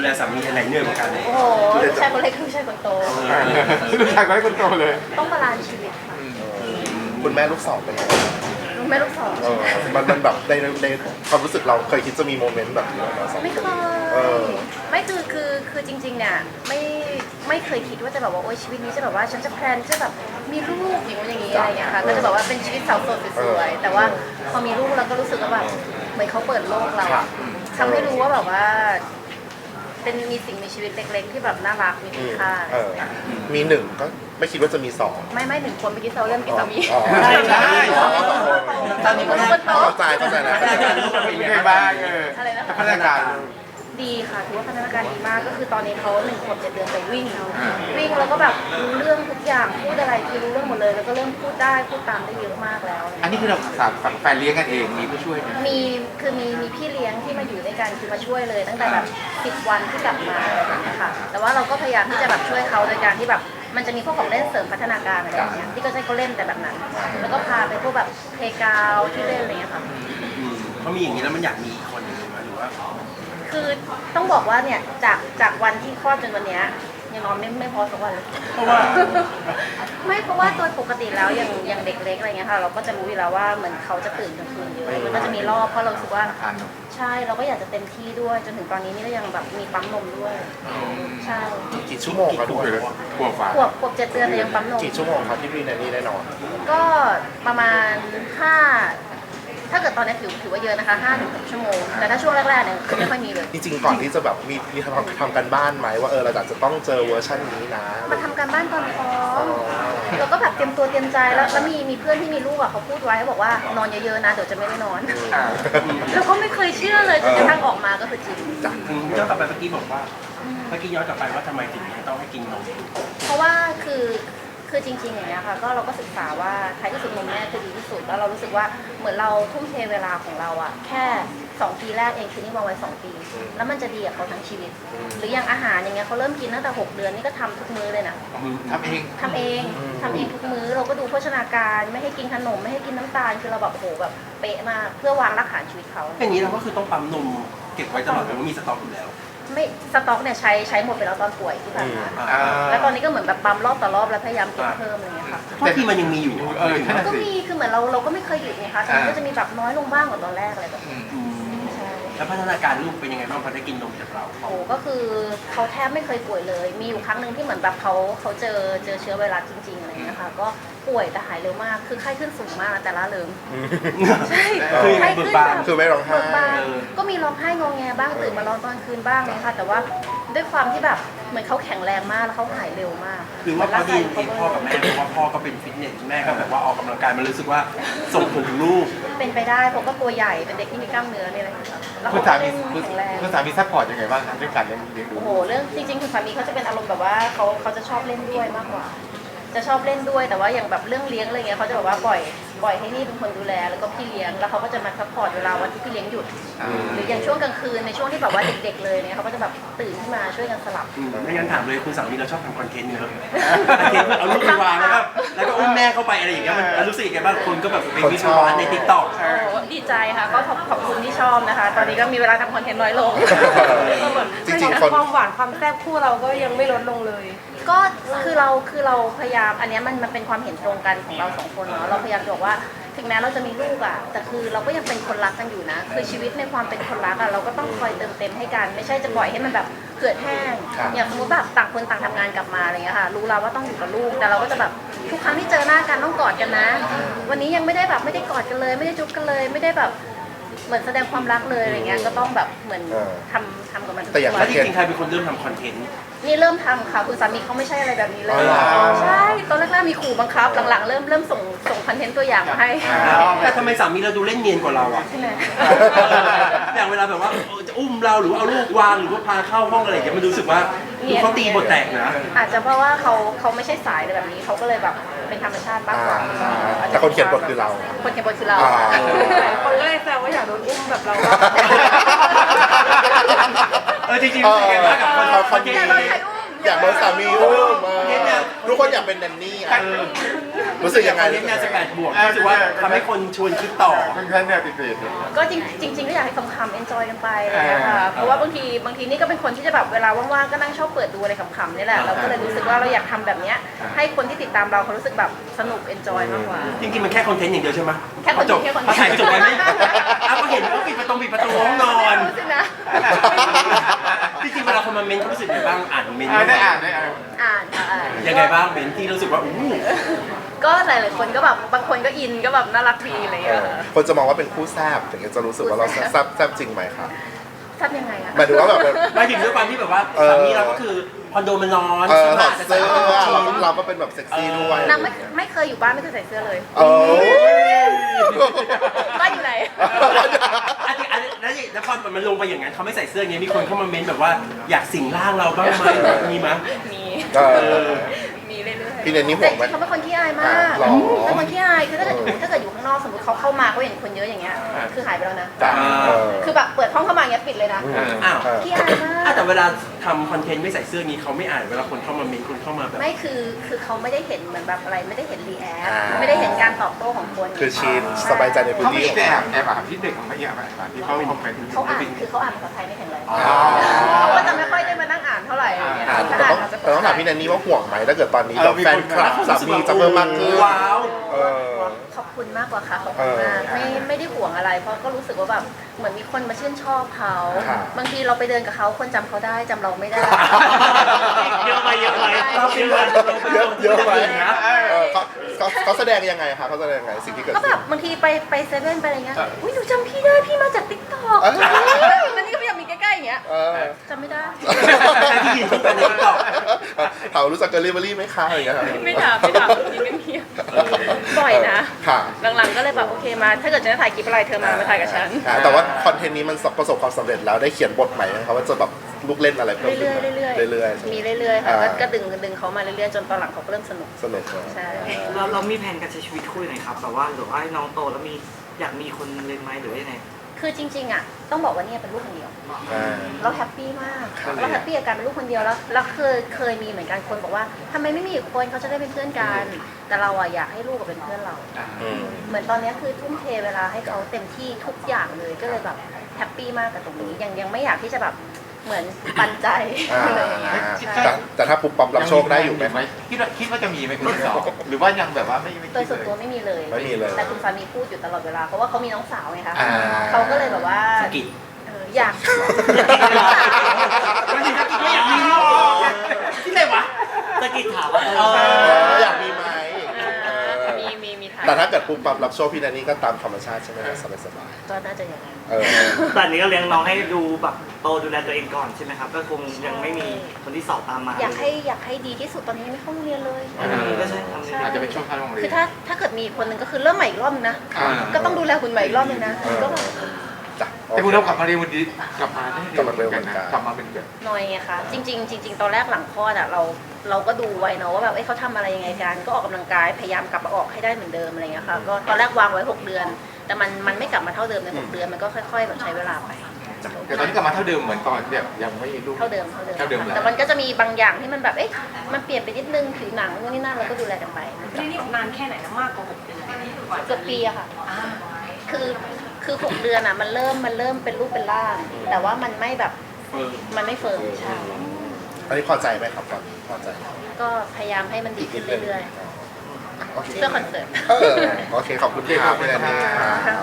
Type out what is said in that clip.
ดูแลสามีอันไหนเหนื่อยกว่ากัน โอ้โหลูกชายคนเล็กกับลูกชายคนโต ลูกชายก็ให้คนโตเลยต้องบาลานซ์ชีวิตค่ะคุณแม่ลูกสองเป็นยังไงลูกแม่ลูกสองเออมันมันแบบในในความรู้สึกเราเคยคิดจะมีโมเมนต์แบบนี้ไหมสอง ไม่เคเออยไม่คือคือคือจริงๆเนี่ยไม่ไม่เคยคิดว่าจะแบบว่าโอ๊ยชีวิตนี้จะแบบว่าฉันจะแพลนจะแบบมีลูกอย่างนู้นอย่างนี้อะไรอย่างเงี้ยค่ะก็จะแบบว่าเป็นชีวิตสาวโสดสวยๆแต่ว่าพอมีลูกเราก็รู้สึกว่าแบบเหมือนเขาเปิดโลกเราอะทำให้รู้ว่าแบบว่า เป็นมีสิ่งมีชีวิตเล็กๆ ที่แบบน่ารักมีอืคุณมค่าเออมีหนึ่งก็ไม่คิดว่าจะมีสองไม่ไม่หนึ่งคนเมื่อกี้เราเริ่มกินสามีอ๋อใช่ใช่อ๋อสองคนตอนนี้พัฒนาเข้าใจเข้าใจแล้วพัฒนาการลูกเป็นเป็นยังไงไงบ้าบ้างงเอออะไรนะคะ พัฒนาการ ดีค่ะถือว่าพัฒนาการดีมากก็คือตอนนี้เขาหนึ่งขวบเจ็ดเดือนแต่วิ่งวิ่งแล้วก็แบบรู้เรื่องทุกอย่างพูดอะไรคือรู้เรื่องหมดเลย แล้วก็เริ่มพูดได้พูดตามได้เยอะมากแล้วอันนี้คือเราสามฝั่งแฟนเลี้ยงกันเองมีผู้ช่วยไหมมีคือมีมีพี่เลี้ยงที่มาอยู่ด้วยกันคือมาช่วยเลย ตั้งแต่แบบสิบวันที่กลับมาค่ะแต่ว่าเราก็พยายามที่จะแบบช่วยเขาโดยการที่แบบมันจะมีพวกของเล่นเสริมพัฒนาการอะไรอย่างเงี้ยที่ก็จะให้เขาเล่นแต่แบบนั้น แล้วก็พาไปพวกแบบเพลย์กราวด์ที่เล่นอะไรอย่างเงี้ยค่ะอืมเขามีอย่างนี้แล้วมันอยากมีอีกคนหนึ่งไหมหรือว่า คือต้องบอกว่าเนี่ยจากจากวันที่คลอดจนวันเนี้ยยังนอนไม่ไม่พอสักวันเลย เพราะว่า ไม่เพราะว่าโดยปกติแล้วอย่างอย่างเด็กเล็กอะไรเงี้ยค่ะ เราก็จะรู้อยู่แล้วว่าเหมือนเขาจะตื่นกลางคืนเยอะมันก็จะมีรอบเพราะเรารู้สึกว่า ทานนมใช่เราก็อยากจะเต็มที่ด้วย จนถึงตอนนี้นี่ก็ยังแบบมีปั๊มนมด้วย ใช่กี่ชั่วโมงครับทุกคนขวบฝ่าขวบขวบเจ็ดเดือนแต่ยังปั๊มนม กี่ชั่วโมงครับที่พี่แนนนี่ได้นอน ก็ประมาณห้า ถ้าเกิดตอนนี้ถือถือว่าเยอะนะคะห้าถึงหกชั่วโมง แต่ถ้าช่วงแรกๆเนี่ยคือไม่ค่อยมีเลย จริงๆก่อนที่จะแบบมีมีทำทำกันบ้านไหมว่าเออเราอาจจะต้องเจอเวอร์ชันนี้นะ มาทำการบ้านตอนท้องเราก็แบบเตรียมตัวเตรียมใจแล้วแล้วมีมีเพื่อนที่มีลูกอะเขาพูดไว้เขาบอกว่านอนเยอะๆนะเดี๋ยวจะไม่ได้นอนอ่าแล้วก็ไม่เคยเชื่อเลยจนกระทั่งออกมาก็คือจริงอืมย้อนกลับไปเมื่อกี้บอกว่า เมื่อกี้ย้อนกลับไปว่าทำไมถึงต้องให้กินนมเพราะว่าคือ คือจริงๆอย่างเงี้ยค่ะก็เราก็ศึกษาว่าท้ายที่สุดนมแม่คือดีที่สุดแล้วเรารู้สึกว่าเหมือนเราทุ่มเทเวลาของเราอะแค่ 2 ปีแรกเองคือนี่วางไว้ 2 ปี แล้วมันจะดีกับเขาทั้งชีวิต หรืออย่างอาหารอย่างเงี้ยเขาเริ่มกินตั้งแต่6เดือนนี่ก็ทำทุกมื้อเลยนะทำเอง ทำเองทำเองทุกมื้อเราก็ดูโภชนาการไม่ให้กินขนมไม่ให้กินน้ำตาลคือเราแบบโอ้โหแบบเป๊ะมากเพื่อวางรากฐานชีวิตเขา อย่างนี้เราก็คือต้องปั๊มนมเก็บไว้ตลอดหรือว่ามีสต็อกอยู่แล้ว ไม่สต็อกเนี่ยใช้ใช้หมดไปแล้วตอนป่วยที่ผ่านมาอ่า แล้วตอนนี้ก็เหมือนแบบปั๊มรอบต่อรอบแล้วพยายามเก็บเพิ่มอะไรอย่างเงี้ยค่ะ เพราะที่มันยังมีอยู่ เออนั่นมันน่ะก็สิมีคือเหมือนเราเราก็ไม่เคยหยุดไงคะแต่มันก็จะมีแบบน้อยลงบ้างกว่าตอนแรกอะไรแบบนี้ อืมใช่ แล้วพัฒนาการลูกเป็นยังไงบ้างพอได้กินนมจากเรา โอ้ก็คือเขาแทบไม่เคยป่วยเลย มีอยู่ครั้งหนึ่งที่เหมือนแบบเขาเขาเจอเจอเชื้อไวรัสจริงๆอะไรเงี้ยค่ะ ก็ป่วยแต่หายเร็วมาก คือไข้ขึ้นสูงมากนะแต่ละเริง ใช่คือยังไงไข้เบิกขึ้นบาน แบบคือไม่ร้องไห้ เบิกบานเออก็มีร้องไห้งอแงบ้างตื่นมาร้องตอนคืนบ้างเลยค่ะ แต่ว่า ด้วยความที่แบบเหมือนเขาแข็งแรงมากแล้วเขาหายเร็วมากหรือว่าพอดีเหมืนพ่อร่างกายกับแม่เพราะว่าพ่อก็เป็นฟิตเนสแม่ก็แบบว่าออกกำลังกายมันรู้สึกว่าส่งผลถึงลูก เป็นไปได้ผมก็ตัวใหญ่เป็นเด็กที่มีกล้ามเนื้อนี่แหละค่ะแล้วคุเขาณก็สามีเล่นคุณแข็งแรง คุณสามีซัพพอร์ตยังไงบ้างคะเรื่องการเลี้ยงเลี้ยงดู โอ้โห เรื่องจริงๆคุณสามีเขาจะเป็นอารมณ์แบบว่าเขาเขาจะชอบเล่นด้วยมากกว่า จะชอบเล่นด้วยแต่ว่าอย่างแบบเรื่องเลี้ยงอะไรเงี้ยเขาจะแบบว่าปล่อยปล่อยให้นี่เป็นคนดูแลแล้วก็พี่เลี้ยงแล้วเขาก็จะมาซัพพอร์ตเวลาวันที่พี่เลี้ยงหยุด หรืออย่างช่วงกลางคืนในช่วงที่แบบว่าเด็กๆเลยเนี่ยเขาก็จะแบบตื่นขึ้นมาช่วยกันสลับ อืมไม่งั้นถามเลยคุณสามีเราชอบทำคอนเทนต์เนอะคอนเทนต์เพื่อเอาลูกไปวางแล้วก็แล้วก็อุ้มแม่เข้าไปอะไรอย่างเงี้ยมันรู้สึกยังไงบ้างคนก็แบบไปวิจารณ์ในทิกตอก โอ้ดีใจค่ะ ก็ขอบขอบคุณที่ชอบนะคะ ตอนนี้ก็มีเวลาทำคอนเทนต์น้อยลง จริงๆคน ความหวานความแซ่บคู่เราก็ยังไม่ลดลงเลย ก็คือเราคือเราพยายามอันเนี้ยมันมันเป็นความเห็นตรงกันของเราสองคนเนาะเราพยายามจะบอกว่าถึงแม้เราจะมีลูกอะแต่คือเราก็ยังเป็นคนรักกันอยู่นะ คือชีวิตในความเป็นคนรักอะเราก็ต้องคอยเติมเต็มให้กัน ไม่ใช่จะปล่อยให้มันแบบเกิดแห้ง ครับ อย่างสมมติแบบต่างคนต่างทำงานกลับมาอะไรเงี้ยค่ะ รู้แล้วว่าต้องอยู่กับลูก แต่เราก็จะแบบทุกครั้งที่เจอหน้ากันต้องกอดกันนะ วันนี้ยังไม่ได้แบบไม่ได้กอดกันเลย ไม่ได้จุ๊บกันเลย ไม่ได้แบบ เหมือนแสดงความรักเลยอะไรเงี้ยก็ต้องแบบเหมือนเออทำทำกับมันทุกแต่อย่างวัแล้วนจริงๆใครเป็นคนเริ่มทำคอนเทนต์ นี่เริ่มทำค่ะคุณสามีเขาไม่ใช่อะไรแบบนี้เลยอ๋อเหรอ ใช่ตอนแรกๆมีขู่บังคับ หลังๆ เริ่มเริ่มส่งส่งคอนเทนต์ตัวอย่างมาให้แต่ทำไมสามีเราดูเล่นเนียนกว่าเราอะ ใช่ไหม อย่างเวลาแบบว่าเออจะอุ้มเราหรือว่าเอาลูกวางหรือว่าพาเข้าห้องอะไรอย่างเงี้ยมันรู้สึกว่าดูเขาตีบทแตกนะ อาจจะเพราะว่าเขาเขาไม่ใช่สายเลยแบบนี้เขาก็เลยแบบ เป็นธรรมชาติมากกว่าอ่าแต่คนเขียนบทคือเรา คนเขียนบทคือเราอ่าคนก็เลยแซวว่าอยากโดนอุ้มแบบเราเออจริงๆรู้สึกไงบ้างกับคอนเออคอนเทนต์อยากโดนใครอุ้มอยากโดนสามีอุ้มเออทุกคนอยากเป็นแนนนี่อะรู้สึกยังไงเล่นแนวสแปดบวกรู้สึกว่าทำให้คนชวนคิดต่อเพื่อนๆเนี่ยติดติดก็จริงจริงๆก็อยากให้คำๆ enjoy กันไปอะไรอย่างเงี้ยค่ะ เพราะว่าบางทีบางทีนี่ก็เป็นคนที่จะแบบเวลาว่างๆ ก็นั่งชอบเปิดดูอะไรขำๆนี่แหละ เราก็เลยรู้สึกว่าเราอยากทำแบบเนี้ยให้คนที่ติดตามเราเขารู้สึกแบบสนุก enjoy มากกว่า จริงๆ มันแค่คอนเทนต์อย่างเดียวใช่ไหมแค่คอนเทนต์จบแค่คอนเทนต์ถ่ายจบไปไม่อ้าวก็เห็นเขาปิดประตูปิดประตูห้องนอน รู้สึกนะ จริงๆเวลาคนมาเมนต์เขารู้สึกยังไงบ้างอ่านเมนต์อ่าได้อ่านได้อ่านอ่านค่ะอ่านยังไงบ้างเมนต์ที่รู้สึกว่าอู้ก็หลายๆคนก็แบบบางคนก็อินก็แบบน่ารักดีอะไรอย่างเอเงี้ยอค่ะคนจะมองว่าเป็นคู่แซบถึงจะรู้สึกว่าเราแซบแซบแซบจริงไหมครับทราบยังไงอะหมายถึงว่าแบบหมายถึงด้วยความที่แบบว่าเออ สามีเราก็คือคอนโดมันร้อนเออใช่ไหมถอดจะเสื้อใส่ผ้าเราชิ้นเราก็เป็นแบบเซ็กซี่ด้วยนางไม่ไม่เคยอยู่บ้านไม่เคยใส่เสื้อเลยโอ้บ้านอยู่ไหน อันนี้อันนี้ แล้วนี่แล้วพอมันลงไปอย่างนั้นเขาไม่ใส่เสื้ออย่างเงี้ยมีคนเข้ามาเมนต์แบบว่าอยากสิงร่างเราบ้างไหมมีไหมมีเอเออ อมีเรื่อยๆพี่เนนนี่ห่แต่วงจไหม ริงๆเขาเป็นคนขี้อายมากหรอเป็นคนขี้อายคือถ้าเกิดอยู่ถ้าเกิดอยู่ข้างนอกสมมติเขาเข้ามาเขาเห็นคนเยอะอย่างเงี้ยคือหายไปแล้วนะ จ้ะเออคือแบบเปิดห้องเข้ามาอย่างเงี้ยปิดเลยนะ อ้าวเออขี้อายมาอะกแต่เวลาทำคอนเทนต์ไม่ใส่เสื้อนี้เขาไม่อ่านเวลาคนเข้ามาเมนต์คนเข้ามาแบบ ไม่คือคือเขาไม่ได้เห็นเหมือนแบบอะไรไม่ได้เห็นรีแอคอ่า ไม่ได้เห็นการตอบโต้ของคนคือชินสบายใจในพื้นเขาไม่ที่ได้แอบแอบอ่านที่เด็กของไม่แอบอ่านที่เขาคอมเมนต์ เขาอ่านคือเขาอ่านภาษาไทยไม่แข็งแรงอ๋อ เขาก็จะไม่ค่อยได้มานั่งอ่านเท่าไหร่อย่างเงี้ยอ่าถ้าแต่อ่าต้องนเราจะแต่ต้องถามพี่แนนนี่ว่าห่วงไหมถ้าเกิดตอนนี้แบบแฟนคลับสามีจะเพิ่มมากขึ้นว้าว เออ ขอบคุณมากกว่าค่ะขอบคุณมากเออไม่ไม่ได้ห่วงอะไร เพราะก็รู้สึกว่าแบบเหมือนมีคนมาชื่นชอบเขาค่ะบางทีเราไปเดินกับเขาคนจำเขาได้จำเราไม่ได้ เยอะไปเยอะไปเราเป็นคนเยอะเยอะไหมนะ เออเขาเขาเขาแสดงยังไงคะเขาแสดงยังไงสิ่งที่เกิดก็ขึ้แบนบบางทีไปไปเซเว่นไปอะไรเงี้ย อุ้ยหนูจำพี่ได้พี่มาจากติ๊กต็อกเออมันนี่ก็พยายามมีใกล้ๆ อย่างเงี้ยเออ จำไม่ได้ ที่ยืนคู่กันในติ๊กต็อกถามรู้จักเกอรี่เบอรี่ไหมคะอะไรอย่างเงี้ยครับไม่ถามไม่ถามยิงกันเพียบ่อยนะ ค่ะ หลังๆก็เลยแบบโอเคมา ถ้าเกิดจะถ่ายคลิปอะไรเธอมามาถ่ายกับฉัน อ่าแต่ว่าคอนเทนต์นี้มันประสบความสำเร็จแล้วได้เขียนบทใหม่ไหมครับว่าจะแบบลูกเล่นอะไรเพิ่มขึ้นเรื่อยไหมๆเรื่อยๆเรื่อยๆ มีเรื่อยๆค่ะอ่า ก็ก็ดึงดึงเขามาเรื่อยๆจนตอนหลังเขาก็เริ่มสนุก สนุกเลยใช่ เราเรามีแผนการใช้ชีวิตคู่ยังไงครับแบบว่าหรือว่าให้น้องโตแล้วมีอยากมีคนเลยไหมหรือว่ายังไง คือจริงๆอะต้องบอกว่าเนี่ยเป็นลูกคนเดียว อ่า เราแฮปปี้มากเราแฮปปี้กับการเป็นลูกคนเดียวแล้วแล้วเคยเคยมีเหมือนกันคนบอกว่าทำไมไม่มีอีกคนเขาจะได้เป็นเพื่อนกัน แต่เราอะอยากให้ลูกกับเป็นเพื่อนเรา อืม เหมือนตอนเนี้ยคือทุ่มเทเวลาให้เขาเต็มที่ทุกอย่างเลยก็เลยแบบแฮปปี้มากกับตรงนี้ยังยังไม่อยากที่จะแบบเหมือนปันใจอ่าอะไรอย่างเงี้ยใช่แต่แต่ถ้าปุ๊บปั๊บรับโชคได้อยู่ไหมคิดว่าคิดว่าจะมีไหมคนที่สองหรือว่ายังแบบว่าไม่ไม่โดยส่วนตัวไม่มีเลย ไม่มีเลยแต่คุณสามีพูดอยู่ตลอดเวลา เพราะว่าเขามีน้องสาวไงคะอ่า เขาก็เลยแบบว่าสกิดเอออยาก ไม่ถึงสกิดไม่อยากมีลูกที่ไหนวะ ตะกิดถามว่าเอเออเออออยากมีไหมมีมีมีถ่ายแต่ถ้าเกิดปุ๊บปั๊บรับโชคพี่แนนนี่ก็ตามธรรมชาติใช่ไหมครับสบายสบายก็น่าจะอย่างนั้น ๆเออแต่อันนี้ก็เลี้ยงน้องให้ดูแบบโตดูแลตัวเองก่อนใช่ไหมครับ ก็คงยังไม่มีคนที่สอบตามมาอยากให้อยากให้ดีที่สุดตอนนี้ยังไม่เข้าโรงเรียนเลยอันนี้ก็ใช่ทำใช่ อาจจะเป็นช่วงเข้าโรงเรียคืน อถ้าถ้าเกิดมีอีกคนนึงก็คือเริ่มใหม่อีกรอบนึงนะ อ่า ก็ต้องดูแลคุณใหม่อีกรอบนึงนะก็แบบ จ้ะแต่คุณเรากลับมาเรียนวันนี้กลับมาได้กลับมาเร็วเหมือนกันกลับมาเป็นแบบหน่อยไงคะจริง ๆ จริง ๆ ตอนแรกหลังคลอดอะเราเราก็ดูไว้เนาะว่าแบบเอ้ยเขาทำอะไรยังไงกัน ก็ออกกำลังกายพยายามกลับมาออกให้ได้เหมือนเดิมอะไรเงี้ยค่ะก็ตอนแรกวางไว้6เดือน แต่มันมันไม่กลับมาเท่าเดิมใน6เดือนมันก็ค่อยๆแบบใช้เวลาไปแต่ตอนนี้กลับมาเท่าเดิมเหมือนตอนแบบยังไม่ลูก เท่าเดิมเท่าเดิมเท่าเดิมเลยแต่มันก็จะมีบางอย่างที่มันแบบเอ๊ะมันเปลี่ยนไปนิดนึงผิวหนังนู่นนี่นั่นเราก็ดูแลกันไปนี่นี่นานแค่ไหนนะมากกว่าหกเดือนเกือบปีอะค่ะคือ คือหกเดือนอะมันเริ่มมันเริ่มเป็นรูปเป็นร่าง แต่ว่ามันไม่แบบมันไม่เฟิร์มใช่อันนี้พอใจไหมครับตอนนี้พอใจก็พยายามให้มันดีขึ้นเรื่อยโอเคๆเพื่อคอนเสิร์ต เออโอเค ขอบคุณครับพี่แนนนี่ครับ ค่ะ